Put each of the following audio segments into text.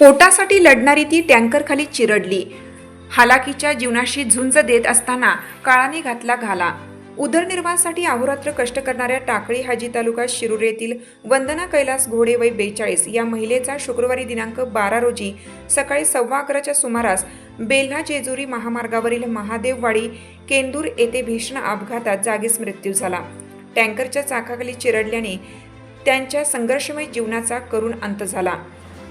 पोटासाठी लढणारी ती टँकरखाली चिरडली. हालाकीच्या जीवनाशी झुंज देत असताना काळाने घातला घाला. उदरनिर्वाहासाठी अहोरात्र कष्ट करणाऱ्या टाकळी हाजी तालुका शिरूर येथील वंदना कैलास घोडे वय बेचाळीस या महिलेचा शुक्रवारी दिनांक बारा रोजी सकाळी सव्वा अकराच्या सुमारास बेल्हा जेजुरी महामार्गावरील महादेववाडी केंदूर येथे भीषण अपघातात जागीच मृत्यू झाला. टँकरच्या चाकाखाली चिरडल्याने त्यांच्या संघर्षमय जीवनाचा करुण अंत झाला.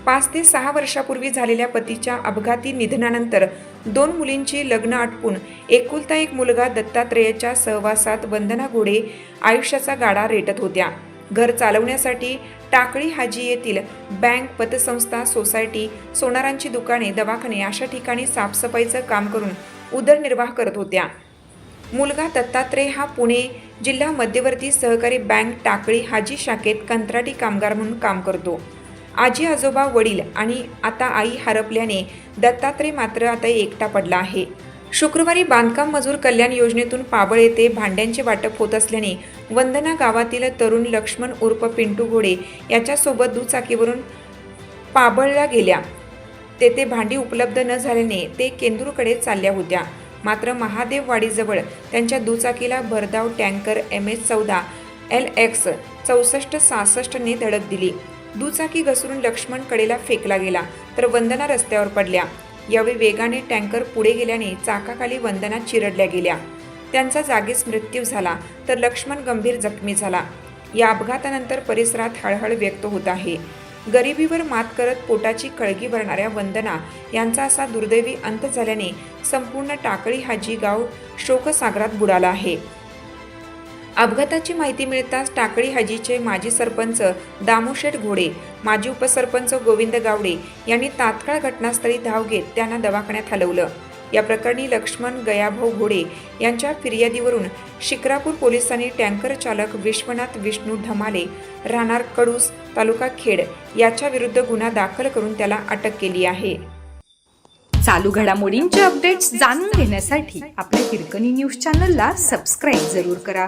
पाच ते सहा वर्षापूर्वी झालेल्या पतीच्या अपघाती निधनानंतर दोन मुलींची लग्न आटपून एकुलता एक मुलगा दत्तात्रेयाच्या सहवासात वंदना घोडे आयुष्याचा गाडा रेटत होत्या. घर चालवण्यासाठी टाकळी हाजी येथील बँक पतसंस्था सोसायटी सोनारांची दुकाने दवाखाने अशा ठिकाणी साफसफाईचं काम करून उदरनिर्वाह करत होत्या. मुलगा दत्तात्रय हा पुणे जिल्हा मध्यवर्ती सहकारी बँक टाकळी हाजी शाखेत कंत्राटी कामगार म्हणून काम करतो. आजी आजोबा वडील आणि आता आई हरपल्याने दत्तात्रय मात्र आता एकटा पडला आहे. शुक्रवारी बांधकाम मजूर कल्याण योजनेतून पाबळ येथे भांड्यांचे वाटप होत असल्याने वंदना गावातील तरुण लक्ष्मण उर्फ पिंटू घोडे याच्यासोबत दुचाकीवरून पाबळला गेल्या. तेथे भांडी उपलब्ध न झाल्याने ते केंदूरकडे चालल्या होत्या. मात्र महादेववाडीजवळ त्यांच्या दुचाकीला भरधाव टँकर एम एच चौदा एल एक्स चौसष्ट सहासष्टने धडक दिली. दुचाकी घसरून लक्ष्मण कडेला फेकला गेला तर वंदना रस्त्यावर पडल्या. यावेळी वेगाने टँकर पुढे गेल्याने चाकाखाली वंदना चिरडल्या गेल्या. त्यांचा जागीच मृत्यू झाला तर लक्ष्मण गंभीर जखमी झाला. या अपघातानंतर परिसरात हळहळ व्यक्त होत आहे. गरिबीवर मात करत पोटाची कळगी भरणाऱ्या वंदना यांचा असा दुर्दैवी अंत झाल्याने संपूर्ण टाकळी हाजी गाव शोकसागरात बुडाला आहे. अपघाताची माहिती मिळताच टाकळी हाजीचे माजी सरपंच दामोशेठ घोडे माजी उपसरपंच गोविंद गावडे यांनी तात्काळ घटनास्थळी धाव घेत त्यांना दवाखान्यात हलवलं. या प्रकरणी लक्ष्मण गयाभाऊ घोडे यांच्या फिर्यादीवरून शिक्रापूर पोलिसांनी टँकर चालक विश्वनाथ विष्णू धमाले राहणार कडूस तालुका खेड याच्या विरुद्ध गुन्हा दाखल करून त्याला अटक केली आहे. चालू घडामोडींचे अपडेट्स जाणून घेण्यासाठी आपल्या हिरकणी न्यूज चॅनलला सबस्क्राईब जरूर करा.